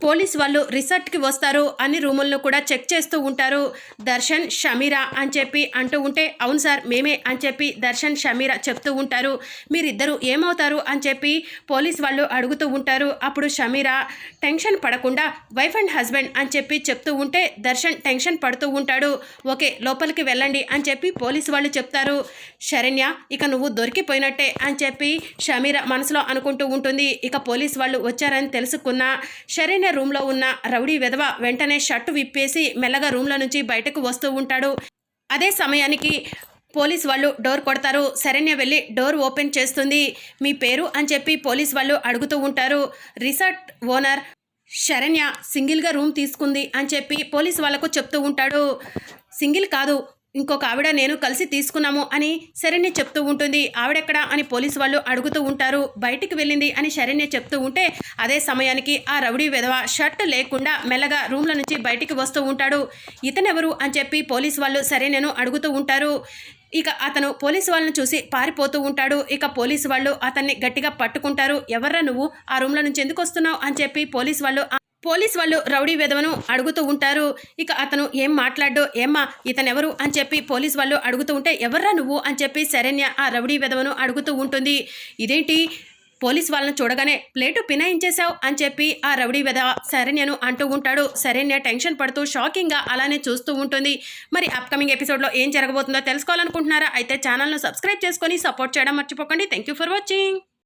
Police వాళ్ళు రిసార్ట్కి వస్తారు అన్ని రూములను కూడా చెక్ చేస్తూ ఉంటారు. దర్శన్ షమీరా అని చెప్పి అంటూ ఉంటే అవును సార్ మేమే అని చెప్పి దర్శన్ షమీరా చెప్తూ ఉంటారు. మీరిద్దరూ ఏమవుతారు అని చెప్పి పోలీస్ వాళ్ళు అడుగుతూ ఉంటారు. అప్పుడు షమీరా టెన్షన్ పడకుండా వైఫ్ అండ్ హస్బెండ్ అని చెప్పి చెప్తూ ఉంటే దర్శన్ టెన్షన్ పడుతూ ఉంటాడు. ఓకే లోపలికి వెళ్ళండి అని చెప్పి పోలీసు వాళ్ళు చెప్తారు. శరణ్య ఇక నువ్వు దొరికిపోయినట్టే అని చెప్పి షమీరా మనసులో అనుకుంటూ ఉంటుంది. ఇక పోలీస్ వాళ్ళు వచ్చారని తెలుసుకున్న శరణ్య రూమ్లో ఉన్న రౌడీ విధవ వెంటనే షర్టు విప్పేసి మెల్లగా రూమ్లో నుంచి బయటకు వస్తూ ఉంటాడు. అదే సమయానికి పోలీస్ వాళ్ళు డోర్ కొడతారు. శరణ్య వెళ్ళి డోర్ ఓపెన్ చేస్తుంది. మీ పేరు? అని చెప్పి పోలీస్ వాళ్ళు అడుగుతూ ఉంటారు. రిసార్ట్ ఓనర్ శరణ్య సింగిల్గా రూమ్ తీసుకుంది అని చెప్పి పోలీస్ వాళ్ళకు చెప్తూ ఉంటాడు. సింగిల్ కాదు ఇంకొక ఆవిడ నేను కలిసి తీసుకున్నాము అని శరణ్య చెప్తూ ఉంటుంది. ఆవిడెక్కడ అని పోలీసు వాళ్ళు అడుగుతూ ఉంటారు. బయటికి వెళ్ళింది అని శరణ్య చెప్తూ ఉంటే అదే సమయానికి ఆ రౌడీ విధవ షర్ట్ లేకుండా మెల్లగా రూమ్ల నుంచి బయటికి వస్తూ ఉంటాడు. ఇతనెవరు అని చెప్పి పోలీసు వాళ్ళు శరణ్యను అడుగుతూ ఉంటారు. ఇక అతను పోలీసు వాళ్ళని చూసి పారిపోతూ ఉంటాడు. ఇక పోలీసు వాళ్ళు అతన్ని గట్టిగా పట్టుకుంటారు. ఎవర్రా నువ్వు? ఆ రూమ్ల నుంచి ఎందుకు వస్తున్నావు? అని చెప్పి పోలీసు వాళ్ళు పోలీస్ వాళ్ళు రౌడీ విధవను అడుగుతూ ఉంటారు. ఇక అతను ఏం మాట్లాడ్డు ఏమ్మా ఇతనెవరు అని చెప్పి పోలీస్ వాళ్ళు అడుగుతూ ఉంటే ఎవర్రా నువ్వు అని చెప్పి శరణ్య ఆ రౌడీ విధవను అడుగుతూ ఉంటుంది. ఇదేంటి? పోలీస్ వాళ్ళని చూడగానే ప్లేటు పినాయించేశావు అని చెప్పి ఆ రౌడీ విధ శరణ్యను అంటూ ఉంటాడు. శరణ్య టెన్షన్ పడుతూ షాకింగ్గా అలానే చూస్తూ ఉంటుంది. మరి అప్కమింగ్ ఎపిసోడ్లో ఏం జరగబోతుందో తెలుసుకోవాలనుకుంటున్నారా? అయితే ఛానల్ను సబ్స్క్రైబ్ చేసుకొని సపోర్ట్ చేయడం మర్చిపోకండి. Thank you for watching.